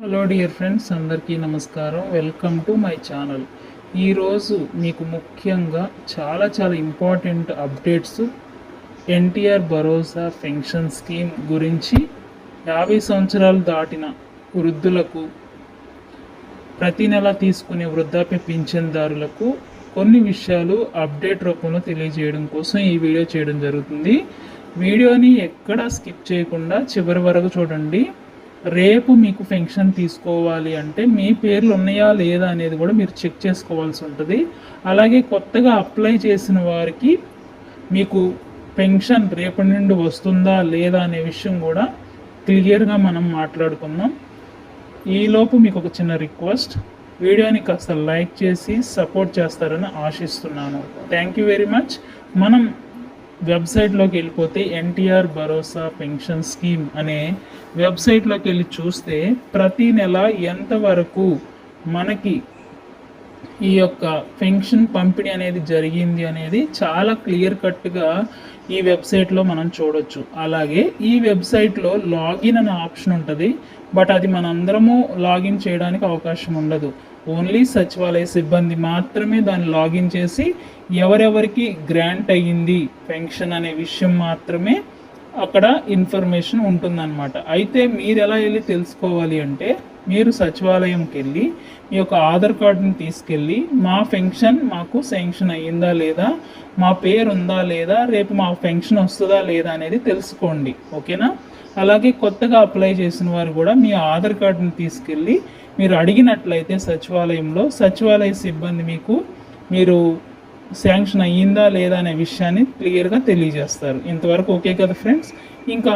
Hello dear friends అందరికీ నమస్కారం. Welcome to my channel ఈరోజు మీకు ముఖ్యంగా చాలా చాలా ఇంపార్టెంట్ అప్డేట్స్ ఎన్టీఆర్ భరోసా పెన్షన్ స్కీమ్ గురించి యాభై సంవత్సరాలు దాటిన వృద్ధులకు ప్రతి నెల తీసుకునే వృద్ధాప్య పింఛన్దారులకు కొన్ని విషయాలు అప్డేట్ రూపంలో తెలియజేయడం కోసం ఈ వీడియో చేయడం జరుగుతుంది. వీడియోని ఎక్కడా స్కిప్ చేయకుండా చివరి వరకు చూడండి. రేపు మీకు పెన్షన్ తీసుకోవాలి అంటే మీ పేర్లు ఉన్నాయా లేదా అనేది కూడా మీరు చెక్ చేసుకోవాల్సి ఉంటుంది. అలాగే కొత్తగా అప్లై చేసిన వారికి మీకు పెన్షన్ రేపటి నుండి వస్తుందా లేదా అనే విషయం కూడా క్లియర్గా మనం మాట్లాడుకుందాం. ఈలోపు మీకు ఒక చిన్న రిక్వెస్ట్. వీడియోని కాస్త లైక్ చేసి సపోర్ట్ చేస్తారని ఆశిస్తున్నాను. Thank you very much. మనం వెబ్సైట్లోకి వెళ్ళిపోతే ఎన్టీఆర్ భరోసా పెన్షన్ స్కీమ్ అనే వెబ్సైట్లోకి వెళ్ళి చూస్తే ప్రతి నెల ఎంతవరకు మనకి ఈ యొక్క పెన్షన్ పంపిణీ అనేది జరిగింది అనేది చాలా క్లియర్ కట్గా ఈ వెబ్సైట్లో మనం చూడొచ్చు. అలాగే ఈ వెబ్సైట్లో లాగిన్ అనే ఆప్షన్ ఉంటుంది. బట్ అది మనందరము లాగిన్ చేయడానికి అవకాశం ఉండదు. ఓన్లీ సచివాలయ సిబ్బంది మాత్రమే దాన్ని లాగిన్ చేసి ఎవరెవరికి గ్రాంట్ అయ్యింది పెన్షన్ అనే విషయం మాత్రమే అక్కడ ఇన్ఫర్మేషన్ ఉంటుందన్నమాట. అయితే మీరు ఎలా వెళ్ళి తెలుసుకోవాలి అంటే మీరు సచివాలయంకి వెళ్ళి మీ యొక్క ఆధార్ కార్డుని తీసుకెళ్ళి మా పెన్షన్ మాకు శాంక్షన్ అయ్యిందా లేదా మా పేరు ఉందా లేదా రేపు మా పెన్షన్ వస్తుందా లేదా అనేది తెలుసుకోండి. ఓకేనా? అలాగే కొత్తగా అప్లై చేసిన వారు కూడా మీ ఆధార్ కార్డును తీసుకెళ్ళి మీరు అడిగినట్లయితే సచివాలయంలో సచివాలయ సిబ్బంది మీకు మీరు శాంక్షన్ అయ్యిందా లేదా అనే విషయాన్ని క్లియర్గా తెలియజేస్తారు. ఇంతవరకు ఓకే కదా ఫ్రెండ్స్? ఇంకా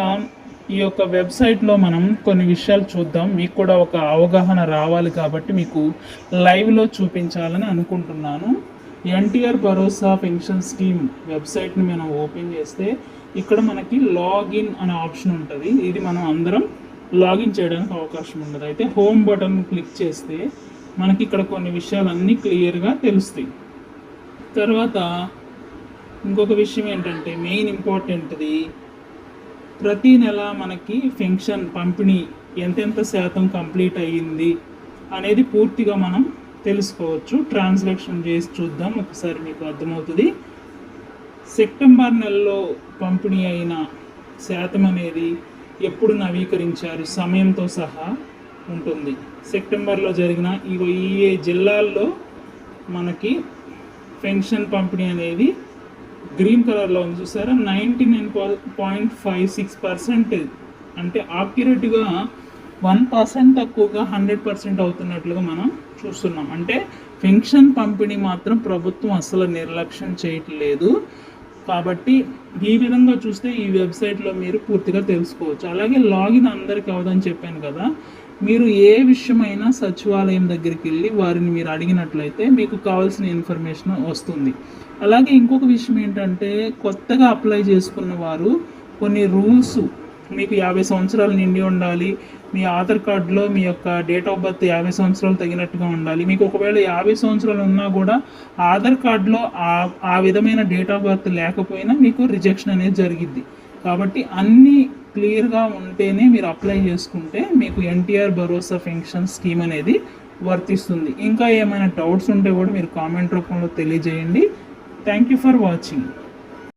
ఈ యొక్క వెబ్సైట్లో మనం కొన్ని విషయాలు చూద్దాం. మీకు కూడా ఒక అవగాహన రావాలి కాబట్టి మీకు లైవ్లో చూపించాలని అనుకుంటున్నాను. ఎన్టీఆర్ భరోసా పెన్షన్ స్కీమ్ వెబ్సైట్ని మనం ఓపెన్ చేస్తే ఇక్కడ మనకి లాగిన్ అనే ఆప్షన్ ఉంటుంది. ఇది మనం అందరం లాగిన్ చేయడానికి అవకాశం ఉండదు. అయితే హోమ్ బటన్ క్లిక్ చేస్తే మనకి ఇక్కడ కొన్ని విషయాలన్నీ క్లియర్గా తెలుస్తాయి. తర్వాత ఇంకొక విషయం ఏంటంటే మెయిన్ ఇంపార్టెంట్ది ప్రతి నెల మనకి పెన్షన్ పంపిణీ ఎంతెంత శాతం కంప్లీట్ అయ్యింది అనేది పూర్తిగా మనం తెలుసుకోవచ్చు. ట్రాన్స్లేషన్ చేసి చూద్దాం. ఒకసారి మీకు అర్థమవుతుంది. సెప్టెంబర్ నెలలో పంపిణీ అయిన శాతం అనేది ఎప్పుడు నవీకరించారు సమయంతో సహా ఉంటుంది. సెప్టెంబర్లో జరిగిన ఇగో ఈ ఏ జిల్లాల్లో మనకి పెన్షన్ పంపిణీ అనేది గ్రీన్ కలర్లో ఉంది. చూసారా? Ninety nine point five six percent అంటే ఆక్యురేట్గా వన్ పర్సెంట్ తక్కువగా హండ్రెడ్ పర్సెంట్ అవుతున్నట్లుగా మనం చూస్తున్నాం. అంటే పెన్షన్ పంపిణీ మాత్రం ప్రభుత్వం అసలు నిర్లక్ష్యం చేయట్లేదు. కాబట్టి ఈ విధంగా చూస్తే ఈ వెబ్సైట్లో మీరు పూర్తిగా తెలుసుకోవచ్చు. అలాగే లాగిన్ అందరికి అవదని చెప్పాను కదా మీరు ఏ విషయమైనా సచివాలయం దగ్గరికి వెళ్ళి వారిని మీరు అడిగినట్లయితే మీకు కావాల్సిన ఇన్ఫర్మేషన్ వస్తుంది. అలాగే ఇంకొక విషయం ఏంటంటే కొత్తగా అప్లై చేసుకున్న వారు కొన్ని రూల్స్ మీకు యాభై సంవత్సరాలు నిండి ఉండాలి. మీ ఆధార్ కార్డులో మీ యొక్క డేట్ ఆఫ్ బర్త్ యాభై సంవత్సరాలు తగినట్టుగా ఉండాలి. మీకు ఒకవేళ యాభై సంవత్సరాలు ఉన్నా కూడా ఆధార్ కార్డులో ఆ ఆ విధమైన డేట్ ఆఫ్ బర్త్ లేకపోయినా మీకు రిజెక్షన్ అనేది జరిగిద్ది. కాబట్టి అన్నీ క్లియర్గా ఉంటేనే మీరు అప్లై చేసుకుంటే మీకు ఎన్టీఆర్ భరోసా పెన్షన్ స్కీమ్ అనేది వర్తిస్తుంది. ఇంకా ఏమైనా డౌట్స్ ఉంటే కూడా మీరు కామెంట్ రూపంలో తెలియజేయండి. Thank you for watching.